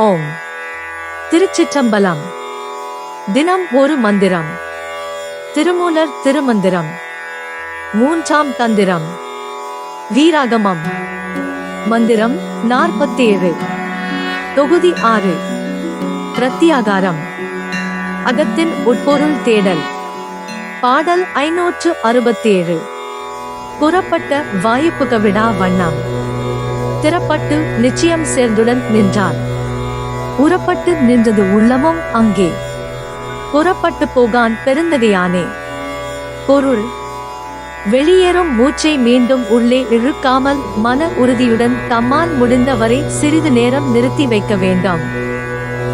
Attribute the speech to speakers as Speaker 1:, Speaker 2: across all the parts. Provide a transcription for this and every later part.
Speaker 1: ஓம். திருச்சிற்றம்பலம். தினம் ஒரு மந்திரம். திருமூலர் திருமந்திரம். மூன்றாம் தந்திரம். வீராகமம். மந்திரம் நாற்பத்தேழு. தொகுதி ஆறு. பிரத்தியாகாரம் அகத்தின் உட்பொருள் தேடல். பாடல் ஐநூற்று அறுபத்தேழு. புறப்பட்ட வாய்ப்புக விடா வண்ணம். திறப்பட்டு நிச்சயம் சேர்ந்துடன் நின்றார். உறப்பட்டு நின்றது உள்ளமும் அங்கே. புறப்பட்டு போகான் பெருந்தகையானே. பொருள் வெளியேறும் மூச்சை மீண்டும் உள்ளே இழுக்காமல் மன உறுதியுடன் தம்மால் முடிந்தவரை சிறிது நேரம் நிறுத்தி வைக்க வேண்டாம்.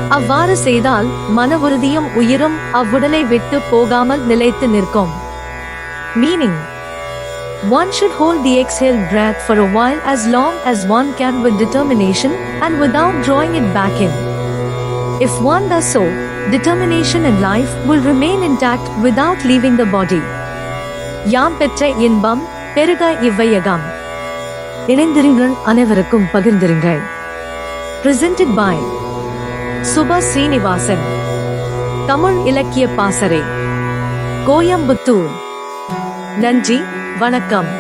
Speaker 1: அவ்வாறு செய்தால் மன உறுதியும் உயிரும் அவ்வுடலை விட்டு போகாமல் நிலைத்து நிற்கும். Meaning One should hold the exhale breath for a while as long as one can with determination and without drawing it back in. If one does so, determination in life will remain intact without leaving the body. யாம் பெற்ற இன்பம் பெருக இவ்வையகம் இணைந்திருங்கள் அனைவருக்கும் பகிர்ந்திருங்கள் presented by Subha Srinivasan Tamil இலக்கிய பாசறை கோயம்புத்தூர் நன்றி வணக்கம்